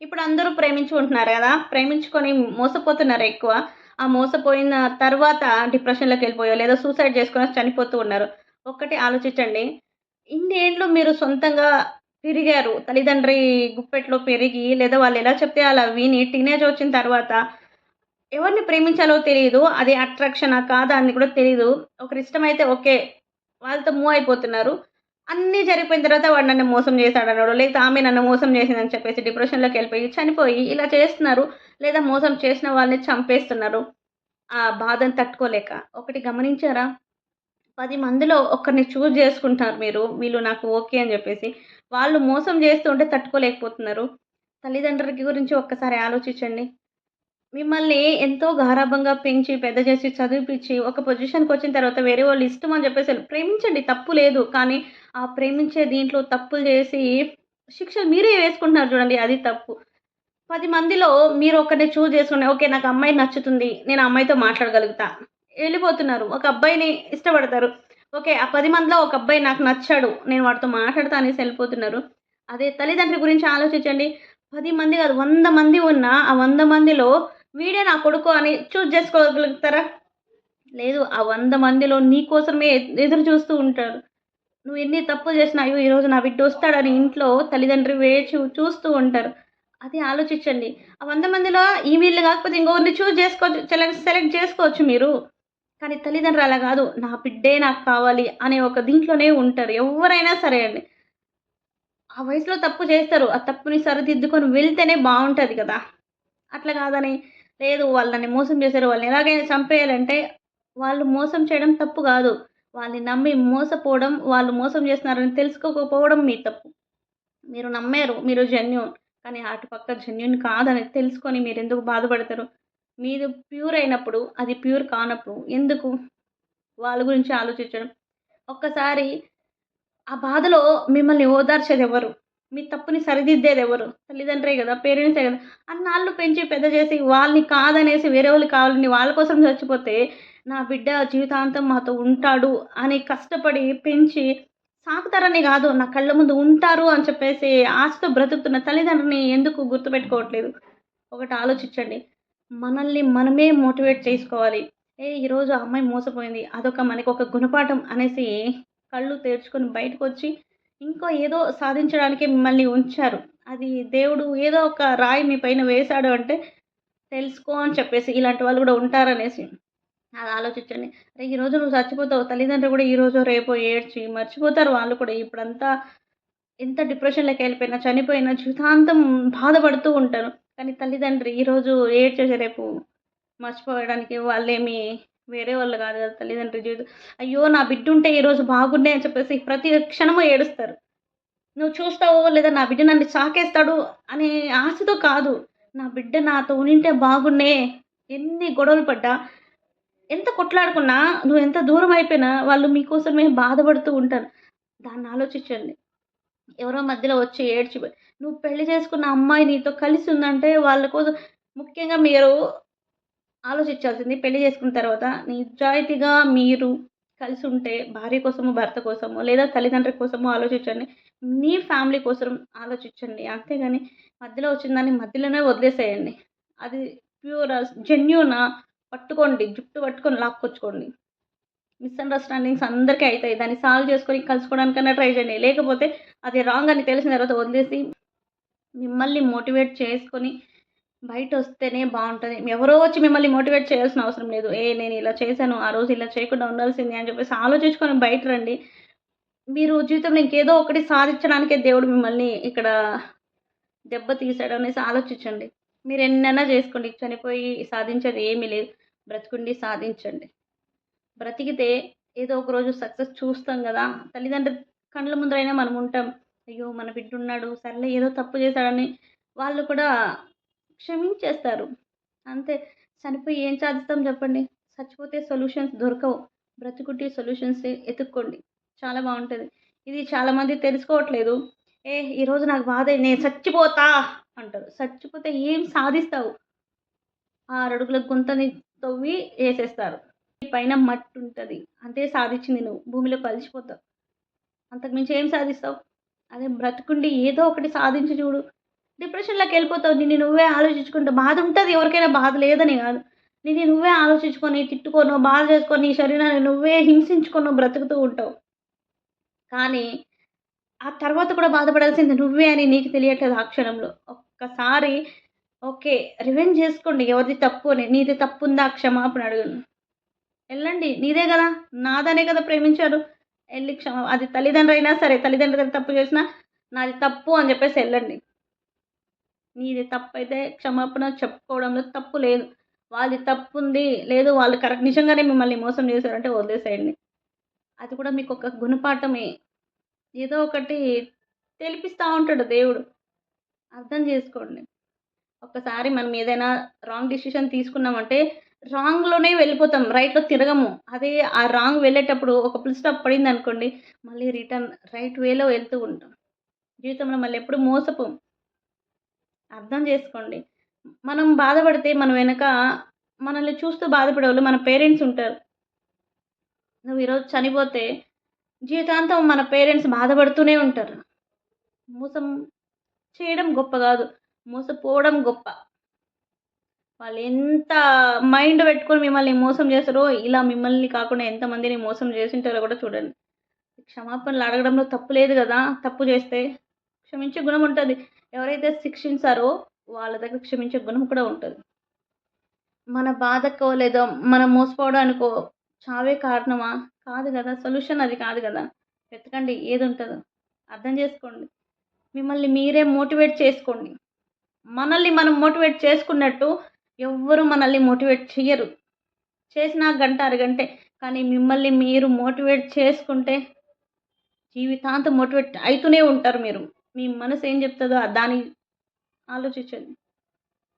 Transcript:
ఇప్పుడు అందరూ ప్రేమించుకుంటున్నారు కదా? ప్రేమించుకొని మోసపోతున్నారు ఎక్కువ. ఆ మోసపోయిన తర్వాత డిప్రెషన్లోకి వెళ్ళిపోయో లేదా సూసైడ్ చేసుకొని చనిపోతూ ఉన్నారు. ఒక్కటి ఆలోచించండి. ఇన్నేళ్ళు మీరు సొంతంగా పెరిగారు. తల్లిదండ్రి గుప్పెట్లో పెరిగి లేదా వాళ్ళు ఎలా చెప్తే అలా విని టీనేజ్ వచ్చిన తర్వాత ఎవరిని ప్రేమించాలో తెలియదు అది అట్రాక్షనా కాదా అని కూడా తెలియదు ఒకరి ఇష్టమైతే ఓకే వాళ్ళతో మూవ్ అయిపోతున్నారు. అన్నీ జరిగిపోయిన తర్వాత వాడు నన్ను మోసం చేశాడు అన్నాడు లేదా ఆమె నన్ను మోసం చేసిందని చెప్పేసి డిప్రెషన్లోకి వెళ్ళిపోయి చనిపోయి ఇలా చేస్తున్నారు లేదా మోసం చేసిన వాళ్ళని చంపేస్తున్నారు. ఆ బాధను తట్టుకోలేక. ఒకటి గమనించారా? పది మందిలో ఒకరిని చూజ్ చేసుకుంటారు మీరు వీళ్ళు నాకు ఓకే అని చెప్పేసి. వాళ్ళు మోసం చేస్తూ ఉంటే తట్టుకోలేకపోతున్నారు. తల్లిదండ్రులకి గురించి ఒక్కసారి ఆలోచించండి. మిమ్మల్ని ఎంతో గారాభంగా పెంచి పెద్ద చేసి చదివిపించి ఒక పొజిషన్కి వచ్చిన తర్వాత వేరే వాళ్ళు ఇష్టం అని చెప్పేసి ప్రేమించండి తప్పు లేదు. కానీ ఆ ప్రేమించే దీంట్లో తప్పులు చేసి శిక్షలు మీరే వేసుకుంటున్నారు చూడండి అది తప్పు. పది మందిలో మీరు ఒకరిని చూజ్ చేసుకుని ఓకే నాకు అమ్మాయి నచ్చుతుంది నేను అమ్మాయితో మాట్లాడగలుగుతా. వెళ్ళిపోతున్నారు. ఒక అబ్బాయిని ఇష్టపడతారు. ఓకే ఆ పది మందిలో ఒక అబ్బాయి నాకు నచ్చాడు నేను వాడితో మాట్లాడతా అనేసి వెళ్ళిపోతున్నారు. అదే తల్లిదండ్రుల గురించి ఆలోచించండి. పది మంది కాదు వంద మంది ఉన్నా ఆ వంద మందిలో వీడే నా కొడుకు అని చూజ్ చేసుకోగలుగుతారా? లేదు ఆ వంద మందిలో నీ కోసమే ఎదురు చూస్తూ ఉంటారు. నువ్వు ఎన్ని తప్పులు చేసినా అయ్యో ఈరోజు నా బిడ్డ వస్తాడని ఇంట్లో తల్లిదండ్రులు వేచి చూస్తూ ఉంటారు. అది ఆలోచించండి. ఆ వంద మందిలో ఈ వీళ్ళు కాకపోతే ఇంకొకరిని చూజ్ చేసుకోవచ్చు సెలెక్ట్ సెలెక్ట్ చేసుకోవచ్చు మీరు. కానీ తల్లిదండ్రులు అలా కాదు. నా బిడ్డే నాకు కావాలి అనే ఒక దీంట్లోనే ఉంటారు. ఎవరైనా సరే అండి. ఆ వయసులో తప్పు చేస్తారు. ఆ తప్పుని సరిదిద్దుకొని వెళ్తేనే బాగుంటుంది కదా. అట్లా కాదని లేదు వాళ్ళని మోసం చేశారు. వాళ్ళని ఎలాగైనా చంపేయాలంటే వాళ్ళు మోసం చేయడం తప్పు కాదు. వాళ్ళని నమ్మి మోసపోవడం వాళ్ళు మోసం చేస్తున్నారని తెలుసుకోకపోవడం మీ తప్పు. మీరు నమ్మారు మీరు జెన్యున్ కానీ అటుపక్క జెన్యున్ కాదని తెలుసుకొని మీరు ఎందుకు బాధపడతారు? మీరు ప్యూర్ అయినప్పుడు అది ప్యూర్ కానప్పుడు ఎందుకు వాళ్ళ గురించి ఆలోచించడం? ఒక్కసారి ఆ బాధలో మిమ్మల్ని ఓదార్చేది ఎవరు? మీ తప్పుని సరిదిద్దేది ఎవరు? తల్లిదండ్రే కదా పేరెంట్సే కదా. అన్నాళ్ళు పెంచి పెద్ద చేసి వాళ్ళని కాదనేసి వేరే వాళ్ళు కావాలని వాళ్ళ కోసం చచ్చిపోతే నా బిడ్డ జీవితాంతం మాతో ఉంటాడు అని కష్టపడి పెంచి సాకుతారని కాదు నా కళ్ళ ముందు ఉంటారు అని చెప్పేసి ఆశతో బ్రతుకుతున్న తల్లిదండ్రుని ఎందుకు గుర్తుపెట్టుకోవట్లేదు? ఒకటి ఆలోచించండి. మనల్ని మనమే మోటివేట్ చేసుకోవాలి. ఏ ఈరోజు ఆ అమ్మాయి మోసపోయింది. అదొక మనకి ఒక గుణపాఠం అనేసి కళ్ళు తెరుచుకొని బయటకు వచ్చి ఇంకో ఏదో సాధించడానికి మిమ్మల్ని ఉంచారు. అది దేవుడు ఏదో ఒక రాయి మీ పైన వేశాడు అంటే తెలుసుకో అని చెప్పేసి ఇలాంటి వాళ్ళు కూడా ఉంటారనేసి అది ఆలోచించండి. అరే ఈరోజు నువ్వు చచ్చిపోతావు తల్లిదండ్రులు కూడా ఈరోజు రేపు ఏడ్చి మర్చిపోతారు. వాళ్ళు కూడా ఇప్పుడంతా ఎంత డిప్రెషన్లోకి వెళ్ళిపోయినా చనిపోయినా జీవితాంతం బాధపడుతూ ఉంటారు. కానీ తల్లిదండ్రి ఈరోజు ఏడ్చేసే రేపు మర్చిపోవడానికి వాళ్ళేమి వేరే వాళ్ళు కాదు కదా తల్లిదండ్రుల జీవితం అయ్యో నా బిడ్డ ఉంటే ఈరోజు బాగుండే అని చెప్పేసి ప్రతి క్షణము ఏడుస్తారు. నువ్వు చూస్తావో లేదా నా బిడ్డ నన్ను చాకేస్తాడు అనే ఆశతో కాదు. నా బిడ్డ నాతో ఉంటే బాగుండే. ఎన్ని గొడవలు పడ్డా ఎంత కొట్లాడుకున్నా నువ్వు ఎంత దూరం అయిపోయినా వాళ్ళు మీకోసమే బాధపడుతూ ఉంటారు. దాన్ని ఆలోచించండి. ఎవరో మధ్యలో వచ్చి ఏడ్చి నువ్వు పెళ్ళి చేసుకున్న అమ్మాయి నీతో కలిసి ఉందంటే వాళ్ళ కోసం ముఖ్యంగా మీరు ఆలోచించాల్సింది. పెళ్ళి చేసుకున్న తర్వాత నిజాయితీగా మీరు కలిసి ఉంటే భార్య కోసము భర్త కోసమో లేదా తల్లిదండ్రుల కోసమో ఆలోచించండి. మీ ఫ్యామిలీ కోసం ఆలోచించండి. అంతేగాని మధ్యలో వచ్చిందని మధ్యలోనే వదిలేసేయండి. అది ప్యూర్ జెన్యునా పట్టుకోండి. జుట్టు పట్టుకొని లాక్కొచ్చుకోండి. మిస్అండర్స్టాండింగ్స్ అందరికీ అవుతాయి దాన్ని సాల్వ్ చేసుకొని కలుసుకోవడానికన్నా ట్రై చేయండి. లేకపోతే అది రాంగ్ అని తెలిసిన తర్వాత వదిలేసి మిమ్మల్ని మోటివేట్ చేసుకొని బయట వస్తేనే బాగుంటుంది. ఎవరో వచ్చి మిమ్మల్ని మోటివేట్ చేయాల్సిన అవసరం లేదు. ఏ నేను ఇలా చేశాను ఆ రోజు ఇలా చేయకుండా ఉండాల్సింది అని చెప్పేసి ఆలోచించుకొని బయట రండి. మీరు జీవితంలో ఇంకేదో ఒకటి సాధించడానికే దేవుడు మిమ్మల్ని ఇక్కడ దెబ్బ తీసాడు అనేసి ఆలోచించండి. మీరు ఎన్నైనా చేసుకోండి. చనిపోయి సాధించేది ఏమీ లేదు. బ్రతికుండి సాధించండి. బ్రతికితే ఏదో ఒక రోజు సక్సెస్ చూస్తాం కదా. తల్లిదండ్రుల కండ్ల ముందరైనా మనం ఉంటాం. అయ్యో మన బిడ్డ ఉన్నాడు. సర్లే ఏదో తప్పు చేశాడని వాళ్ళు కూడా క్షమించేస్తారు. అంతే. చనిపోయి ఏం సాధిస్తాం చెప్పండి? చచ్చిపోతే సొల్యూషన్స్ దొరకవు. బ్రతుకుట్టి సొల్యూషన్స్ ఎత్తుక్కోండి. చాలా బాగుంటుంది. ఇది చాలామంది తెలుసుకోవట్లేదు. ఏ ఈరోజు నాకు బాధ నేను చచ్చిపోతా అంటారు. చచ్చిపోతే ఏం సాధిస్తావు? ఆరడుగుల అడుగుల గుంతని తవ్వి వేసేస్తారు. పైన మట్టి ఉంటుంది అంతే సాధించింది నువ్వు. భూమిలో కలిసిపోతావు అంతకుమించి ఏం సాధిస్తావు? అదే బ్రతుకుండి ఏదో ఒకటి సాధించి చూడు. డిప్రెషన్‌లోకి వెళ్ళిపోతావు. నిన్ను నువ్వే ఆలోచించుకుంటూ బాధ ఉంటుంది ఎవరికైనా బాధ లేదని కాదు. నిన్ను నువ్వే ఆలోచించుకొని, తిట్టుకోను బాధ చేసుకొని, నీ శరీరాన్ని నువ్వే హింసించుకొని బ్రతుకుతూ ఉంటావు. కానీ ఆ తర్వాత కూడా బాధపడాల్సింది నువ్వే అని నీకు తెలియట్లేదు ఆ క్షణంలో. ఒక్కసారి ఓకే. రివెంజ్ చేసుకోండి ఎవరిది తప్పు అని. నీది తప్పుందా క్షమాపణ అడుగును వెళ్ళండి నీదే కదా నాదనే కదా ప్రేమించారు. వెళ్ళి క్షమ అది తల్లిదండ్రులైనా సరే, తల్లిదండ్రులు తప్పు చేసినా నాది తప్పు అని చెప్పేసి వెళ్ళండి నీది తప్పైతే క్షమాపణ చెప్పుకోవడంలో తప్పు లేదు. వాళ్ళది తప్పు ఉంది లేదు వాళ్ళు కరెక్ట్ నిజంగానే మిమ్మల్ని మోసం చేశారంటే వదిలేసేయండి. అది కూడా మీకు ఒక గుణపాఠమే. ఏదో ఒకటి తెలిపిస్తూ ఉంటాడు దేవుడు. అర్థం చేసుకోండి. ఒక్కసారి మనం ఏదైనా రాంగ్ డెసిషన్ తీసుకున్నామంటే రాంగ్‌లోనే వెళ్ళిపోతాం. రైట్‌లో తిరగము. అదే ఆ రాంగ్ వెళ్ళేటప్పుడు ఒక ఫుల్ స్టాప్ పడిందనుకోండి, మళ్ళీ రిటర్న్ రైట్ వేలో వెళ్తూ ఉంటాం. జీవితంలో మళ్ళీ ఎప్పుడు మోసపోం. అర్థం చేసుకోండి. మనం బాధపడితే మన వెనక మనల్ని చూస్తూ బాధపడేవాళ్ళు మన పేరెంట్స్ ఉంటారు. నువ్వు ఈరోజు చనిపోతే జీవితాంతం మన పేరెంట్స్ బాధపడుతూనే ఉంటారు. మోసం చేయడం గొప్ప కాదు మోసపోవడం గొప్ప. వాళ్ళు ఎంత మైండ్ పెట్టుకొని మిమ్మల్ని మోసం చేస్తారో, ఇలా మిమ్మల్ని కాకుండా ఎంతమందిని మోసం చేసింటారో కూడా చూడండి. క్షమాపణలు అడగడంలో తప్పు లేదు కదా తప్పు చేస్తే. క్షమించే గుణం ఉంటుంది ఎవరైతే శిక్షించారో వాళ్ళ దగ్గర క్షమించే గుణం కూడా ఉంటుంది మన బాధకో లేదో మనం మోసపోవడానికో చావే కారణమా? కాదు కదా సొల్యూషన్ అది కాదు కదా వెతకండి ఏది ఉంటుందో అర్థం చేసుకోండి. మిమ్మల్ని మీరే మోటివేట్ చేసుకోండి. మనల్ని మనం మోటివేట్ చేసుకున్నట్టు ఎవ్వరు మనల్ని మోటివేట్ చెయ్యరు. చేసినా గంట, అరగంటే. కానీ మిమ్మల్ని మీరు మోటివేట్ చేసుకుంటే జీవితాంతం మోటివేట్ అవుతూనే ఉంటారు మీరు. మీ మనసు ఏం చెప్తుందో దాన్ని ఆలోచించండి.